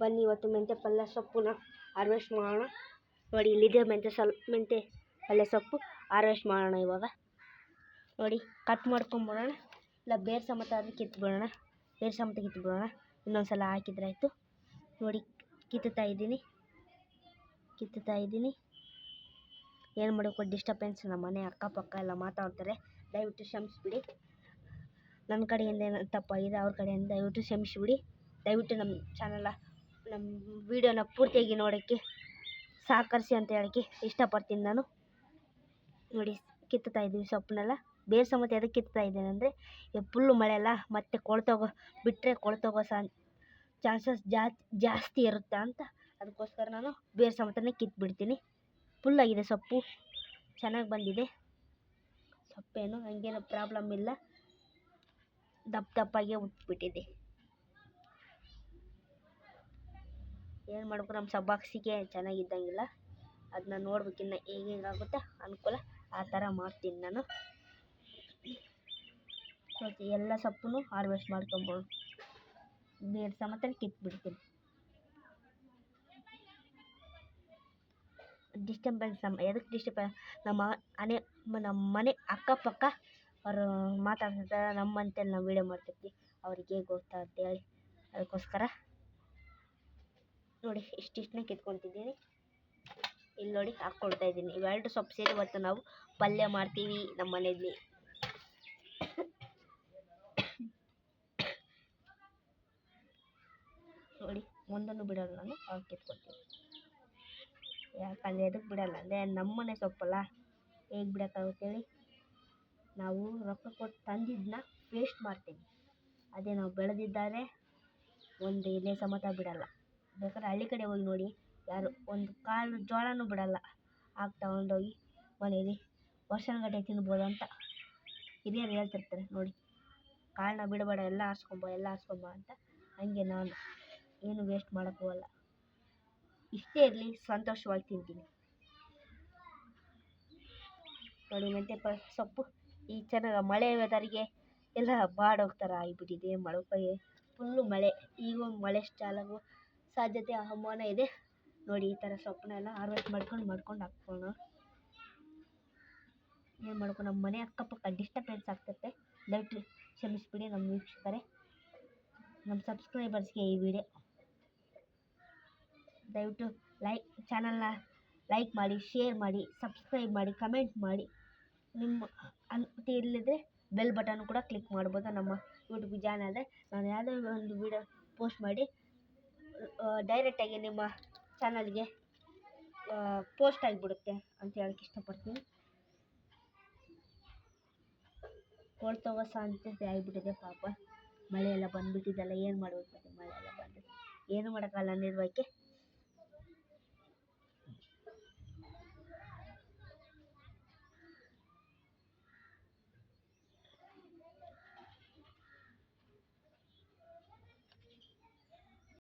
ಬನ್ನಿ ಇವತ್ತು ಮೆಂತೆ ಪಲ್ಯ ಸೊಪ್ಪನ್ನ ಹಾರ್ವೆಸ್ಟ್ ಮಾಡೋಣ. ನೋಡಿ, ಇಲ್ಲಿದೆ ಮೆಂತ್ಯ ಸ್ವಲ್ಪ ಮೆಂತ್ಯ ಪಲ್ಯ ಸೊಪ್ಪು ಹಾರ್ವೆಸ್ಟ್ ಮಾಡೋಣ ಇವಾಗ. ನೋಡಿ ಕಟ್ ಮಾಡ್ಕೊಂಬಿಡೋಣ. ಇಲ್ಲ, ಬೇರೆ ಸಮೇತ ಆದ್ರೆ ಕಿತ್ಬಿಡೋಣ ಬೇರೆ ಸಮೇತ ಕಿತ್ಬಿಡೋಣ ಇನ್ನೊಂದು ಸಲ ಹಾಕಿದ್ರೆ ನೋಡಿ, ಕಿತ್ತುತ್ತಾ ಇದ್ದೀನಿ. ಕಿತ್ತುತ್ತಾ ಇದ್ದೀನಿ. ಏನು ಮಾಡಬೇಕು ಡಿಸ್ಟರ್ಬೆನ್ಸ್ ನಮ್ಮ ಮನೆ ಅಕ್ಕಪಕ್ಕ ಎಲ್ಲ ಮಾತಾಡ್ತಾರೆ. ದಯವಿಟ್ಟು ಕ್ಷಮಿಸ್ಬಿಡಿ. ನನ್ನ ಕಡೆಯಿಂದ ಏನಾದ್ರು ತಪ್ಪಾಗಿದೆ, ಅವ್ರ ಕಡೆಯಿಂದ ದಯವಿಟ್ಟು ಕ್ಷಮಿಸ್ಬಿಡಿ. ದಯವಿಟ್ಟು ನಮ್ಮ ಚಾನಲ ನಮ್ಮ ವಿಡಿಯೋನ ಪೂರ್ತಿಯಾಗಿ ನೋಡೋಕ್ಕೆ ಸಹಕರಿಸಿ ಅಂತ ಹೇಳೋಕ್ಕೆ ಇಷ್ಟಪಡ್ತೀನಿ ನಾನು. ನೋಡಿ, ಕಿತ್ತುತ್ತಾ ಇದ್ದೀವಿ ಸೊಪ್ಪನ್ನೆಲ್ಲ ಬೇರೆ ಸಮೇತ ಎದಕ್ಕೆ ಕಿತ್ತಾ ಇದ್ದೇನೆ ಅಂದರೆ ಫುಲ್ಲು ಮಳೆ ಅಲ್ಲ ಮತ್ತೆ ಕೊಳ್ತೋಗೋ ಬಿಟ್ಟರೆ ಕೊಳ್ತೋಗೋ ಸಹ ಚಾನ್ಸಸ್ ಜಾಸ್ತಿ ಇರುತ್ತೆ ಅಂತ. ಅದಕ್ಕೋಸ್ಕರ ನಾನು ಬೇರೆ ಸಮೇತನೇ ಕಿತ್ಬಿಡ್ತೀನಿ. ಫುಲ್ಲಾಗಿದೆ ಸೊಪ್ಪು. ಚೆನ್ನಾಗಿ ಬಂದಿದೆ. ಸೊಪ್ಪೇನು, ಹಂಗೇನು ಪ್ರಾಬ್ಲಮ್ ಇಲ್ಲ. ದಪ್ಪ ದಪ್ಪಾಗೆ ಉಟ್ಬಿಟ್ಟಿದೆ. ಏನು ಮಾಡಬೇಕು? ನಮ್ಮ ಸಬ್ಬಾಕ್ಸಿಗೆ ಚೆನ್ನಾಗಿದ್ದಂಗಿಲ್ಲ. ಅದನ್ನ ನೋಡ್ಬೇಕಿನ್ನ ಹೇಗೆ ಆಗುತ್ತೆ ಅನುಕೂಲ ಆ ಥರ ಮಾಡ್ತೀನಿ ನಾನು. ಎಲ್ಲ ಸೊಪ್ಪನ್ನು ಹಾರ್ವೆಸ್ಟ್ ಮಾಡ್ಕೊಬೋದು. ಬೇರೆ ಸಮೇತ ಕಿತ್ಬಿಡ್ತೀನಿ. ಡಿಸ್ಟರ್ಬೆನ್ಸ್ ನಮ್ಮ ಎದಕ್ಕೆ ಡಿಸ್ಟರ್ಬೆನ್ಸ್ ನಮ್ಮ ಅನೆ, ನಮ್ಮ ಮನೆ ಅಕ್ಕಪಕ್ಕ ಅವರು ಮಾತಾಡ್ತಿರ್ತಾರೆ. ನಮ್ಮಂತೆ ನಾವು ವೀಡಿಯೋ ಮಾಡ್ತಿರ್ತೀವಿ. ಅವ್ರಿಗೆ ಗೊತ್ತಾ ಅಂತೇಳಿ ಅದಕ್ಕೋಸ್ಕರ ನೋಡಿ ಇಷ್ಟಿಷ್ಟನ್ನ ಕಿತ್ಕೊತಿದ್ದೀನಿ. ಇಲ್ಲಿ ನೋಡಿ, ಹಾಕ್ಕೊಳ್ತಾ ಇದ್ದೀನಿ. ಇವೆರಡು ಸೊಪ್ಪು ಸೇರಿ ಇವತ್ತು ನಾವು ಪಲ್ಯ ಮಾಡ್ತೀವಿ ನಮ್ಮ ಮನೆಯಲ್ಲಿ ನೋಡಿ ಒಂದನ್ನು ಬಿಡೋಲ್ಲ ನಾನು ಕಿತ್ಕೊಳ್ತೀನಿ ಕಿತ್ಕೊತೀನಿ. ಯಾಕಂದರೆ ಅದಕ್ಕೆ ಬಿಡೋಲ್ಲ. ಅಂದರೆ ನಮ್ಮನೆ ಸೊಪ್ಪಲ್ಲ. ಹೇಗೆ ಬಿಡೋಕ್ಕಾಗುತ್ತೇಳಿ ನಾವು ರೊಕ್ಕ ಕೊಟ್ಟು ತಂದಿದ್ದನ್ನ ವೇಸ್ಟ್ ಮಾಡ್ತೀವಿ. ಅದೇ ನಾವು ಬೆಳೆದಿದ್ದಾರೆ. ಒಂದು ಎಲೆ ಸಮೇತ ಬಿಡೋಲ್ಲ. ಬೇಕಾದ್ರೆ ಹಳ್ಳಿ ಕಡೆ ಹೋಗಿ ನೋಡಿ. ಯಾರು ಒಂದು ಕಾಳು ಜೋಳನೂ ಬಿಡೋಲ್ಲ. ಹಾಕಿ ತಗೊಂಡೋಗಿ ಮನೇಲಿ ವರ್ಷಾನುಗಟ್ಟಲೆ ತಿನ್ಬೋದು ಅಂತ ಹಿರಿಯರು ಹೇಳ್ತಿರ್ತಾರೆ ನೋಡಿ. ಕಾಳನ್ನ ಬಿಡಬೇಡ, ಎಲ್ಲ ಆರಿಸ್ಕೊಂಬ ಎಲ್ಲ ಆರಿಸ್ಕೊಂಬ ಅಂತ. ಹಂಗೆ ನಾನು ಏನು ವೇಸ್ಟ್ ಮಾಡೋಕ್ಕೆ ಹೋಗಲ್ಲ. ಇಷ್ಟೇ ಇರಲಿ, ಸಂತೋಷವಾಗಿ ತಿಂತೀನಿ. ನೋಡಿ ಮೆಂತ್ಯ ಸೊಪ್ಪು. ಈ ಚೆನ್ನಾಗಿ ಮಳೆ ವೆದರ್ಗೆ ಎಲ್ಲ ಬಾಡೋಗ್ತಾರೆ ಆಗಿಬಿಟ್ಟಿದೆ ಮಳೆ ಫುಲ್ಲು ಮಳೆ. ಈಗ ಮಳೆ ಸ್ಟಾಲಾಗೋ ಸಾಧ್ಯತೆ ಹವಾಮಾನ ಇದೆ. ನೋಡಿ, ಈ ಥರ ಸೊಪ್ಪನ್ನೆಲ್ಲ ಹಾರ್ವೆಸ್ಟ್ ಮಾಡ್ಕೊಂಡು ಮಾಡ್ಕೊಂಡು ಹಾಕ್ಕೊಳ್ಳೋಣ ಏನು ಮಾಡ್ಕೊ ನಮ್ಮ ಮನೆ ಅಕ್ಕಪಕ್ಕ ಡಿಸ್ಟರ್ಬೆನ್ಸ್ ಆಗ್ತೈತೆ. ದಯವಿಟ್ಟು ಕ್ಷಮಿಸ್ಬಿಡಿ ನಮ್ಮ ವೀಕ್ಷಕರೇ. ನಮ್ಮ ಸಬ್ಸ್ಕ್ರೈಬರ್ಸ್ಗೆ ಈ ವಿಡಿಯೋ ದಯವಿಟ್ಟು ಲೈಕ್ ಚಾನಲ್ನ ಲೈಕ್ ಮಾಡಿ ಶೇರ್ ಮಾಡಿ ಸಬ್ಸ್ಕ್ರೈಬ್ ಮಾಡಿ ಕಮೆಂಟ್ ಮಾಡಿ. ನಿಮ್ಮ ಅನುಮತಿ ಇಲ್ಲದಿದ್ದರೆ ಬೆಲ್ ಬಟನ್ ಕೂಡ ಕ್ಲಿಕ್ ಮಾಡ್ಬೋದು ನಮ್ಮ ಯೂಟ್ಯೂಬ್ ಚಾನಲ್ ನಾನು ಯಾವುದೇ ಒಂದು ವಿಡಿಯೋ ಪೋಸ್ಟ್ ಮಾಡಿ ಡೈರೆಕ್ಟಾಗಿ ನಿಮ್ಮ ಚಾನಲ್ಗೆ ಪೋಸ್ಟ್ ಆಗಿಬಿಡುತ್ತೆ ಅಂತ ಹೇಳಕ್ಕೆ ಇಷ್ಟಪಡ್ತೀನಿ. ಕೊಳ್ತೋಗೋ ಸಾಧ್ಯತೆ ಆಗಿಬಿಟ್ಟಿದೆ ಪಾಪ. ಮಳೆ ಎಲ್ಲ ಬಂದುಬಿಟ್ಟಿದ್ದಲ್ಲ ಏನು ಮಾಡಬೇಕು ಮತ್ತೆ ಮಳೆ ಎಲ್ಲ ಬಂದು? ಏನು ಮಾಡೋಕ್ಕಲ್ಲ ನಿರ್ವಹಣೆ